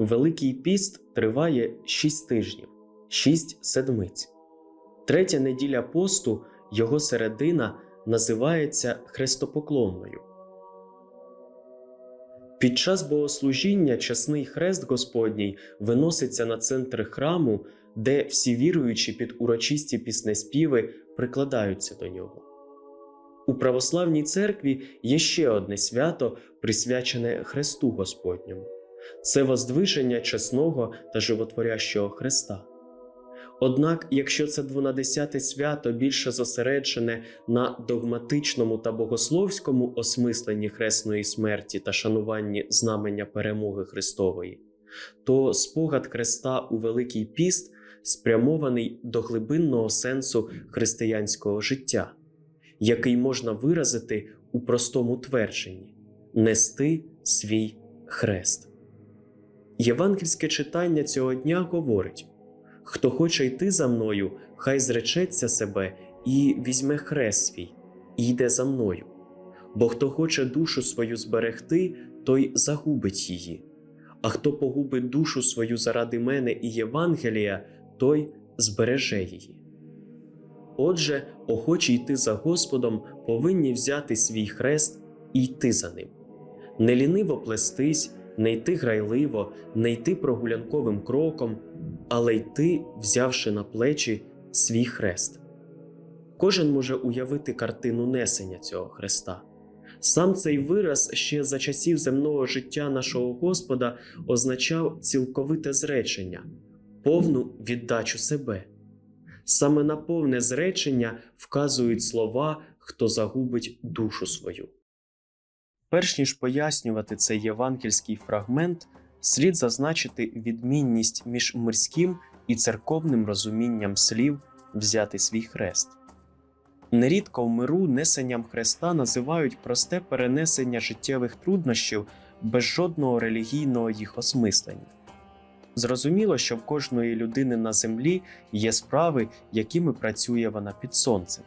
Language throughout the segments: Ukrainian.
Великий піст триває 6 тижнів, 6 седмиць. Третя неділя посту, його середина, називається хрестопоклонною. Під час богослужіння чесний хрест Господній виноситься на центр храму, де всі віруючі під урочисті піснеспіви прикладаються до нього. У православній церкві є ще одне свято, присвячене Христу Господньому це воздвиження чесного та животворящого Христа. Однак, якщо це двонадесяте свято більше зосереджене на догматичному та богословському осмисленні хресної смерті та шануванні знамення перемоги Христової, то спогад Христа у Великий піст спрямований до глибинного сенсу християнського життя, який можна виразити у простому твердженні нести свій хрест. Євангельське читання цього дня говорить: хто хоче йти за мною, хай зречеться себе і візьме хрест свій, і йде за мною. Бо хто хоче душу свою зберегти, той загубить її. А хто погубить душу свою заради мене і Євангелія, той збереже її. Отже, охочі йти за Господом, повинні взяти свій хрест і йти за ним, не ліниво плестись, не йти грайливо, не йти прогулянковим кроком, але йти, взявши на плечі свій хрест. Кожен може уявити картину несення цього хреста. Сам цей вираз ще за часів земного життя нашого Господа означав цілковите зречення, повну віддачу себе. Саме на повне зречення вказують слова, хто загубить душу свою. Перш ніж пояснювати цей євангельський фрагмент, слід зазначити відмінність між мирським і церковним розумінням слів взяти свій хрест. Нерідко в миру несенням хреста називають просте перенесення життєвих труднощів без жодного релігійного їх осмислення. Зрозуміло, що в кожної людини на землі є справи, якими працює вона під сонцем.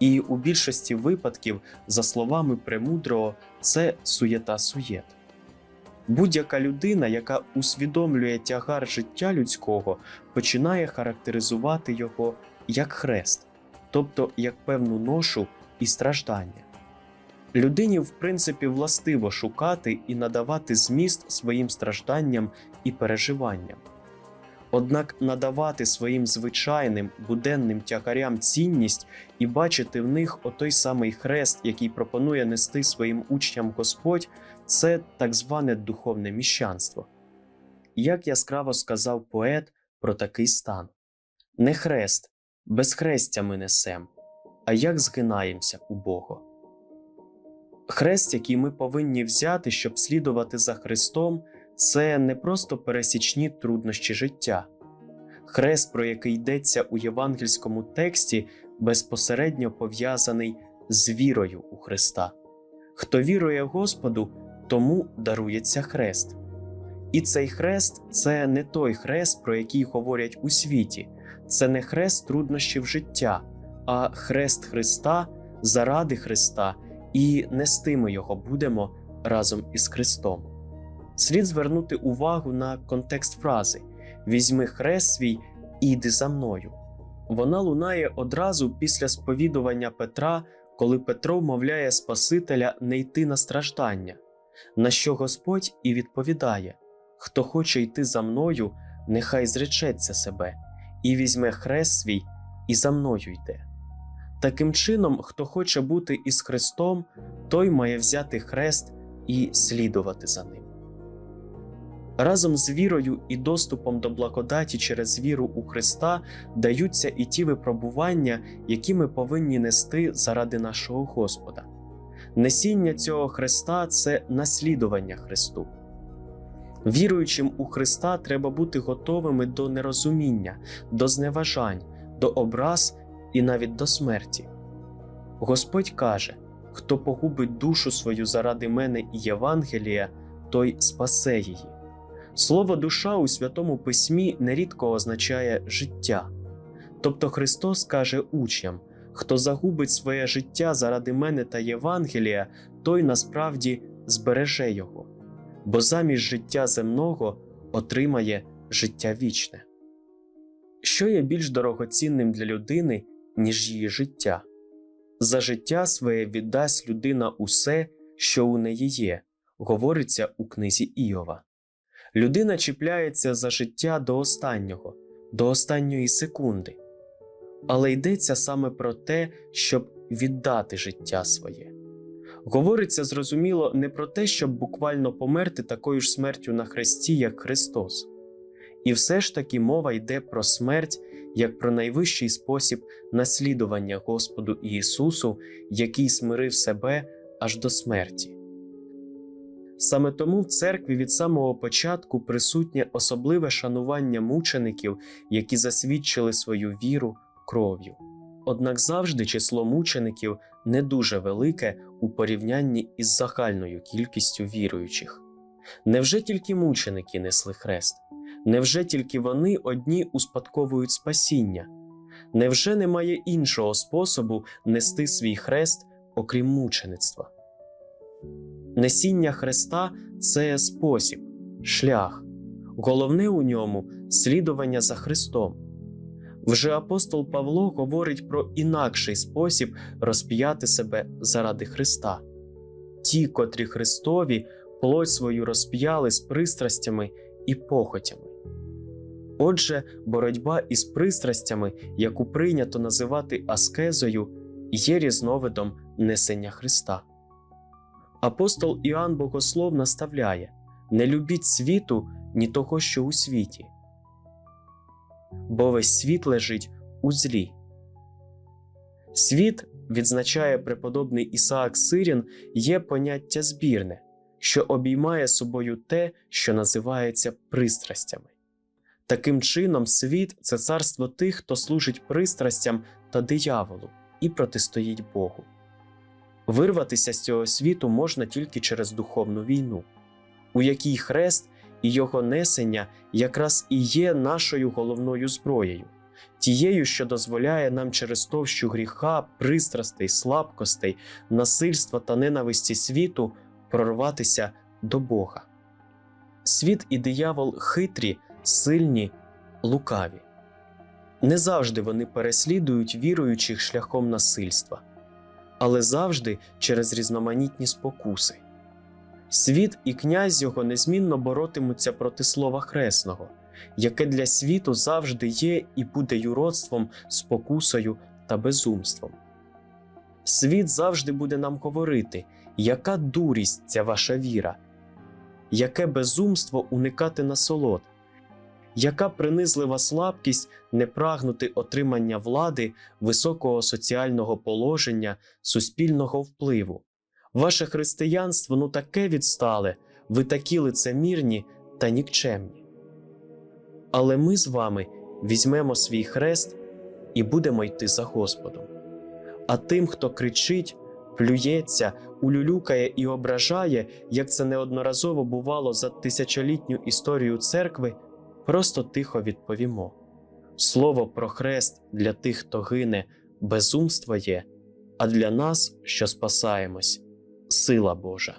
І у більшості випадків, за словами премудрого, це суєта суєт. Будь-яка людина, яка усвідомлює тягар життя людського, починає характеризувати його як хрест, тобто як певну ношу і страждання. Людині, в принципі, властиво шукати і надавати зміст своїм стражданням і переживанням. Однак надавати своїм звичайним буденним тягарям цінність і бачити в них отой самий хрест, який пропонує нести своїм учням Господь, це так зване духовне міщанство. Як яскраво сказав поет про такий стан: не хрест, без хрестя ми несем, а як згинаємося у Бога. Хрест, який ми повинні взяти, щоб слідувати за Христом, це не просто пересічні труднощі життя. Хрест, про який йдеться у євангельському тексті, безпосередньо пов'язаний з вірою у Христа. Хто вірує Господу, тому дарується хрест. І цей хрест це не той хрест, про який говорять у світі, це не хрест труднощів життя, а хрест Христа заради Христа, і нести ми його будемо разом із Христом. Слід звернути увагу на контекст фрази Візьми хрест свій і йди за мною. Вона лунає одразу після сповідування Петра, коли Петро вмовляє Спасителя не йти на страждання, на що Господь і відповідає: Хто хоче йти за мною, нехай зречеться себе, і візьме хрест свій, і за мною йде. Таким чином, хто хоче бути із Христом, той має взяти хрест і слідувати за ним. Разом з вірою і доступом до благодаті через віру у Христа даються і ті випробування, які ми повинні нести заради нашого Господа. Несіння цього Христа це наслідування Христу. Віруючим у Христа треба бути готовими до нерозуміння, до зневажань, до образ і навіть до смерті. Господь каже: хто погубить душу свою заради мене і Євангелія, той спасе її. Слово душа у Святому Письмі нерідко означає життя. Тобто Христос каже учням: хто загубить своє життя заради мене та Євангелія, той насправді збереже його, бо замість життя земного отримає життя вічне. Що є більш дорогоцінним для людини, ніж її життя? За життя своє віддасть людина усе, що у неї є, говориться у книзі Іова. Людина чіпляється за життя до останнього, до останньої секунди. Але йдеться саме про те, щоб віддати життя своє. Говориться зрозуміло не про те, щоб буквально померти такою ж смертю на хресті, як Христос. І все ж таки мова йде про смерть як про найвищий спосіб наслідування Господу Ісусу, який смирив себе аж до смерті. Саме тому в церкві від самого початку присутнє особливе шанування мучеників, які засвідчили свою віру кров'ю. Однак завжди число мучеників не дуже велике у порівнянні із загальною кількістю віруючих. Невже тільки мученики несли хрест? Невже тільки вони одні успадковують спасіння? Невже немає іншого способу нести свій хрест, окрім мучеництва? Несіння хреста це спосіб, шлях. Головне у ньому слідування за Христом. Вже апостол Павло говорить про інакший спосіб розп'яти себе заради Христа. Ті, котрі Христові плоть свою розп'яли з пристрастями і похотями. Отже, боротьба із пристрастями, яку прийнято називати аскезою, є різновидом несення Христа. Апостол Іоанн Богослов наставляє не любіть світу, ні того, що у світі, бо весь світ лежить у злі. Світ, відзначає преподобний Ісаак Сирін, є поняття збірне, що обіймає собою те, що називається пристрастями. Таким чином, світ це царство тих, хто служить пристрастям та дияволу і протистоїть Богу. Вирватися з цього світу можна тільки через духовну війну, у якій хрест і його несення якраз і є нашою головною зброєю, тією, що дозволяє нам через товщу гріха, пристрастей, слабкостей, насильства та ненависті світу прорватися до Бога. Світ і диявол хитрі, сильні, лукаві. Не завжди вони переслідують віруючих шляхом насильства але завжди через різноманітні спокуси. Світ і князь його незмінно боротимуться проти слова хресного, яке для світу завжди є і буде юродством, спокусою та безумством. Світ завжди буде нам говорити, яка дурість ця ваша віра, яке безумство уникати насолод, яка принизлива слабкість не прагнути отримання влади, високого соціального положення, суспільного впливу. Ваше християнство ну таке відстале, ви такі лицемірні та нікчемні. Але ми з вами візьмемо свій хрест і будемо йти за Господом. А тим, хто кричить, плюється, улюлюкає і ображає, як це неодноразово бувало за тисячолітню історію церкви просто тихо відповімо: Слово про хрест для тих, хто гине, безумство є, а для нас, що спасаємось, сила Божа.